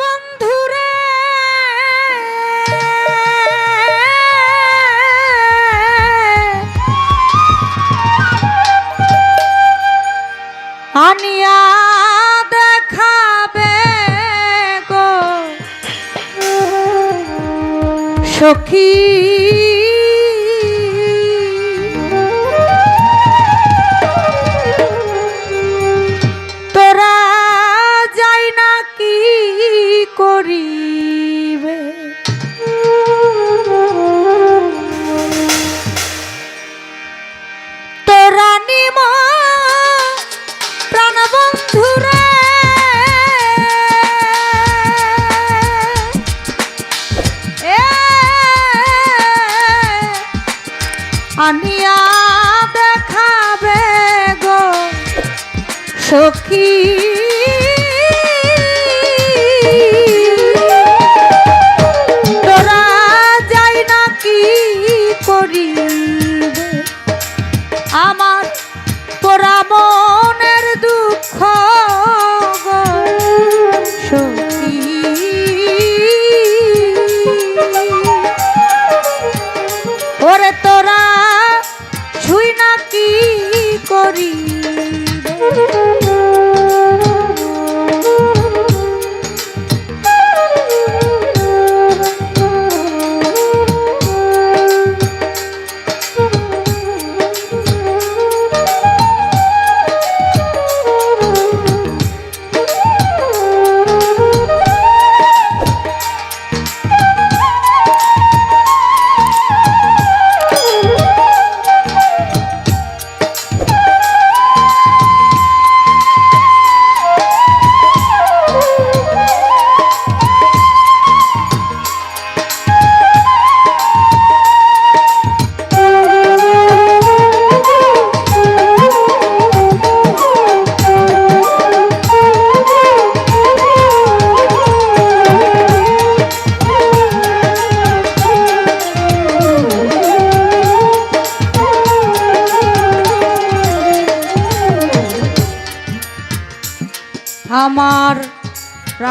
বন্ধুরে। আনিয়া দেখাবে সখী আনিয়া দেখাবে গো সখী।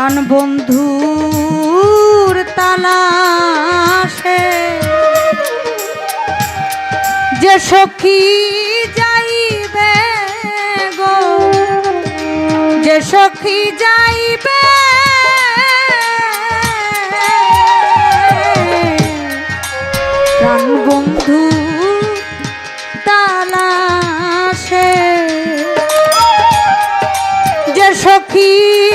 প্রাণ বন্ধুর তালাশে। যে সখী যাইবে গো যে সখী যাইবে সখী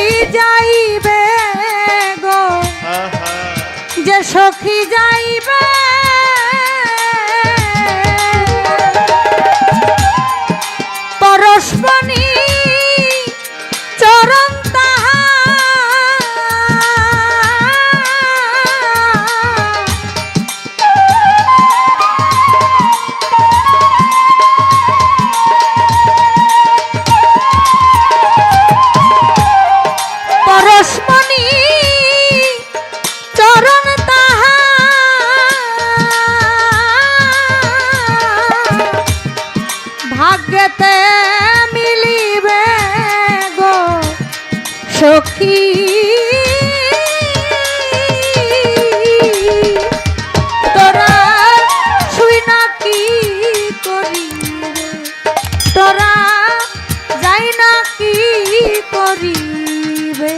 সখী যাইবে। ভাগ্যতে মিলিবে গো সখী। তোরা শুই না কি তোরা যাই না কি করিবে?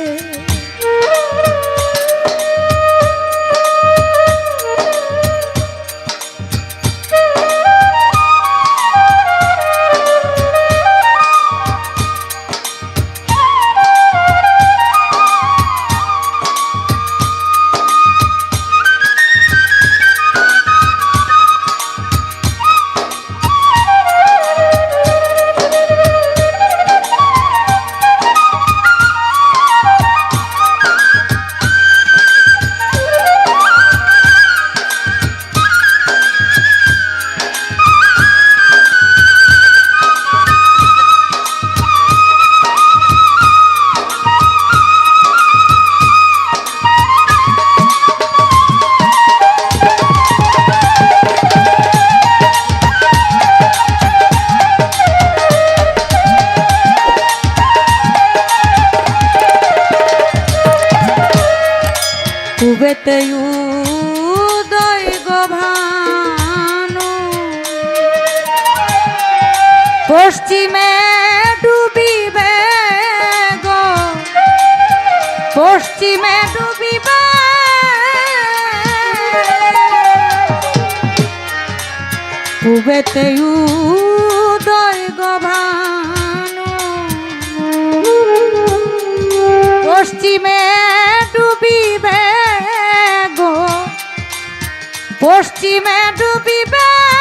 পুবেতে উদয় গভানু। পশ্চিমে ডুবিবে গ। পশ্চিমে ডুবিবে। পুবেতে উদয় গভানু। পশ্চিমে পশ্চিমে ডুবিবে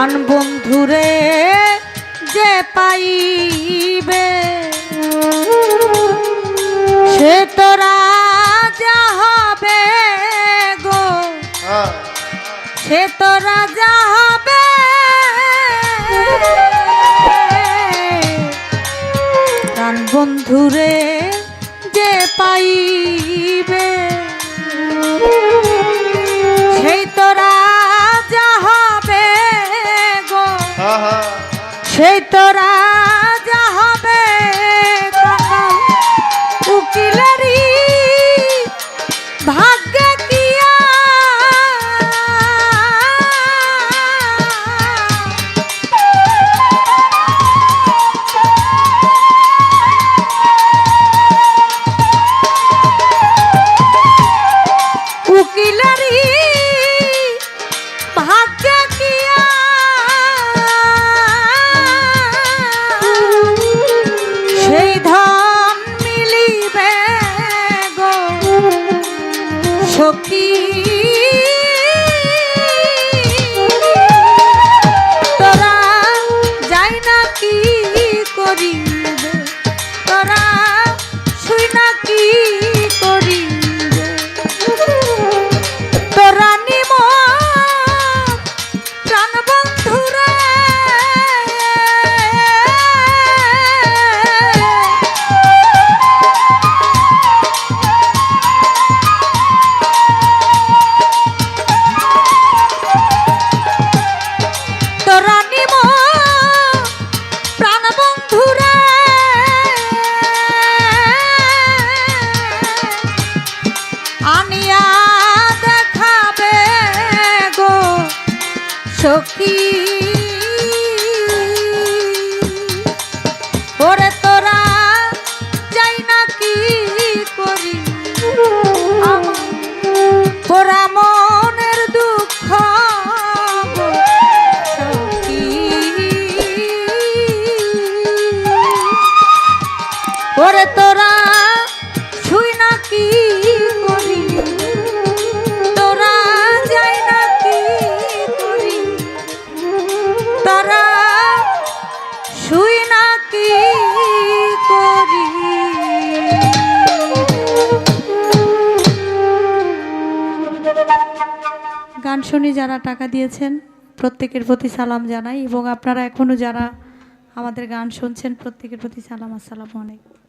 প্রাণ বন্ধুরে যে পাইবে সে তোরা রাজা হবে গো। হ্যাঁ। সে তোরা যা হবে। প্রাণ বন্ধুরে যে পাইবে সখী শুনি যারা টাকা দিয়েছেন, প্রত্যেকের প্রতি সালাম জানাই এবং আপনারা এখনও যারা আমাদের গান শুনছেন, প্রত্যেকের প্রতি সালাম, আসসালামু আলাইকুম।